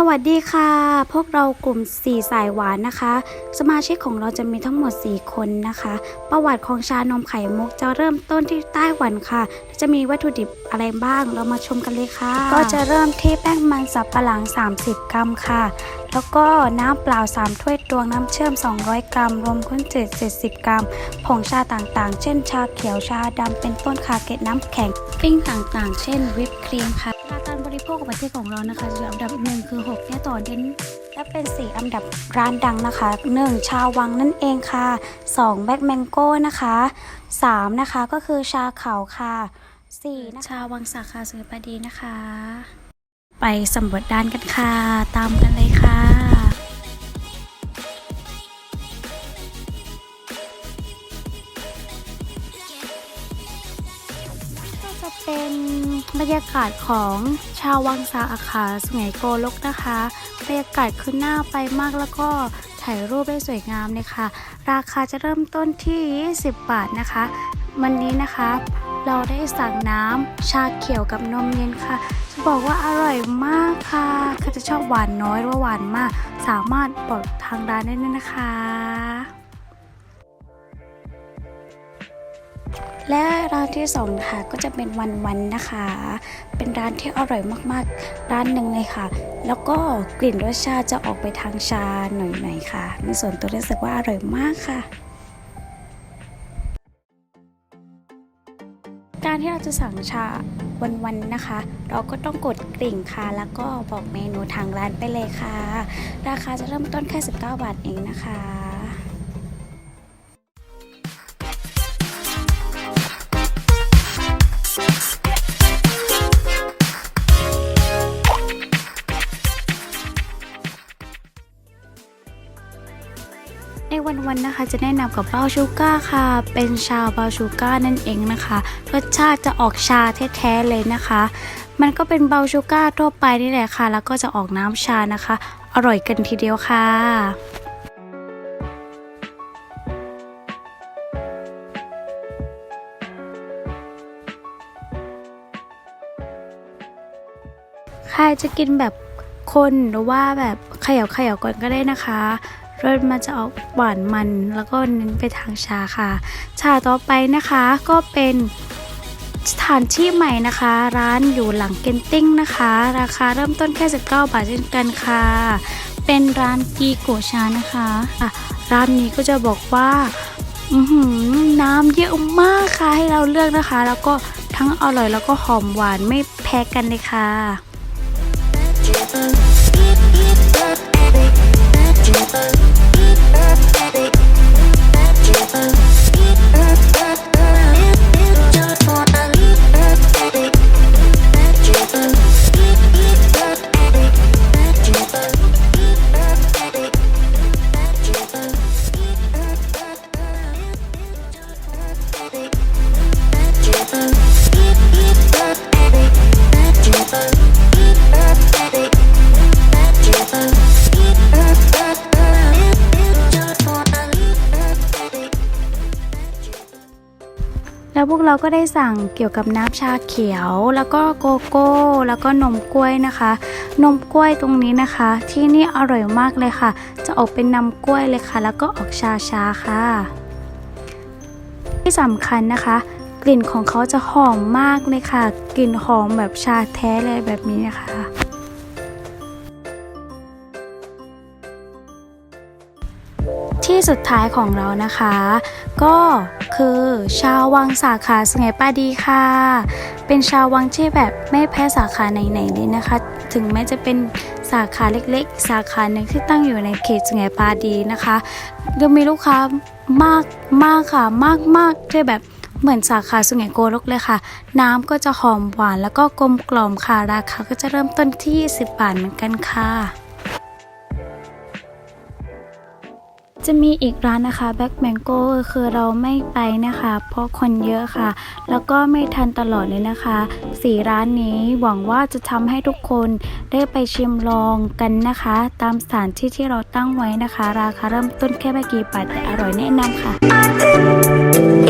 สวัสดีค่ะ พวกเรากลุ่ม 4 สายหวานนะคะ สมาชิกของเราจะมีทั้งหมด 4 คนนะคะ ประวัติของชานมไข่มุกจะเริ่มต้นที่ไต้หวันค่ะ จะมีวัตถุดิบอะไรบ้างเรามาชมกันเลยค่ะ ก็จะเริ่มที่แป้งมันสับปะหลัง 30 กรัมค่ะ แล้วก็น้ำเปล่า 3 ถ้วยตวงน้ำเชื่อม 200 กรัม รวมข้นจืด70 กรัม ผงชาต่างๆ เช่นชาเขียวชาดำเป็นต้นคาเกตน้ำแข็ง ปิ้งต่างๆ เช่น วิปครีมค่ะ อัตราการบริโคของประเทศของเรานะคะอันดับหนึ่งคือ6แก้ต่อเด่นและเป็น 4 อันดับร้านดังนะคะ 1. ชาวังนั่นเองค่ะ 2. แบ็กแมงโก้นะคะ 3. นะคะก็คือชาเขาค่ะ 4. นะะชาวังสาขาสุรปดีนะคะ ไปสำรวจด้านกันค่ะ ตามกันเลยค่ะ เป็นบรรยากาศของชาววังสาอาขาสุไหงโกลกนะคะ บรรยากาศคือน่าไปมากแล้วก็ถ่ายรูปได้สวยงามเลยค่ะ ราคาจะเริ่มต้นที่ 20 บาทนะคะ วันนี้นะคะ เราได้สั่งน้ำชาเขียวกับนมเย็นค่ะ จะบอกว่าอร่อยมากค่ะใครจะชอบหวานน้อยหรือว่าหวานมาก สามารถบอกทางร้านได้เลยนะคะ และร้านที่สองนะคะก็จะเป็นวันวันนะคะ เป็นร้านที่อร่อยมากๆ ร้านหนึ่งเลยค่ะ แล้วก็กลิ่นรสชาติจะออกไปทางชาหน่อยๆค่ะ ในส่วนตัวรู้สึกว่าอร่อยมากค่ะการที่เราจะสั่งชาวันๆนะคะ เราก็ต้องกดกริ่งค่ะ แล้วก็บอกเมนูทางร้านไปเลยค่ะ ราคาจะเริ่มต้นแค่ 19 บาทเองนะคะ ในวันๆนะคะจะแนะนำกับเบาชูก้าค่ะ เป็นชาเบาชูก้านั่นเองนะคะ รสชาติจะออกชาแท้ๆเลยนะคะ มันก็เป็นเบาชูก้าทั่วไปนี่แหละค่ะ แล้วก็จะออกน้ำชานะคะ อร่อยกันทีเดียวค่ะใครจะกินแบบคนหรือว่าแบบเขย่าเขย่าก่อนก็ได้นะคะ รสมันจะออกหวานมัน แล้วก็เน้นไปทางชาค่ะ ชาต่อไปนะคะก็เป็นสถานที่ใหม่นะคะ ร้านอยู่หลังเกนติ้งนะคะ ราคาเริ่มต้นแค่ 19 บาทเช่นกันค่ะ เป็นร้านกีโกชานะคะอะร้านนี้ก็จะบอกว่าน้ำเยอะมากค่ะให้เราเลือกนะคะ แล้วก็ทั้งอร่อยแล้วก็หอมหวานไม่แพ้กันเลยค่ะ แล้วพวกเราก็ได้สั่งเกี่ยวกับน้ำชาเขียว แล้วก็โกโก้ แล้วก็นมกล้วยนะคะ นมกล้วยตรงนี้นะคะ ที่นี่อร่อยมากเลยค่ะ จะออกเป็นน้ำกล้วยเลยค่ะ แล้วก็ออกชาชาค่ะ ที่สำคัญนะคะ กลิ่นของเขาจะหอมมากเลยค่ะ กลิ่นหอมแบบชาแท้เลยแบบนี้นะคะ ที่สุดท้ายของเรานะคะ ก็คือชาววังสาขาสไงปาดีค่ะ เป็นชาววังที่แบบไม่แพ้สาขาไหนๆเลยนะคะ ถึงแม้จะเป็นสาขาเล็กๆ สาขาหนึ่งที่ตั้งอยู่ในเขตสไงปาดีนะคะยังมีลูกค้ามากมากค่ะ มากมากที่แบบเหมือนสาขาสุไหงโกลกเลยค่ะ น้ำก็จะหอมหวานแล้วก็กลมกล่อมค่ะ ราคาก็จะเริ่มต้นที่ 20 บาทเหมือนกันค่ะ จะมีอีกร้านนะคะ Black Mango คือเราไม่ไปนะคะ เพราะคนเยอะค่ะ แล้วก็ไม่ทันตลอดเลยนะคะสีร้านนี้หวังว่าจะทำให้ทุกคนได้ไปชิมลองกันนะคะ ตามสถานที่ที่เราตั้งไว้นะคะ ราคาเริ่มต้นแค่ไม่กี่บาทแต่อร่อยแนะนำค่ะ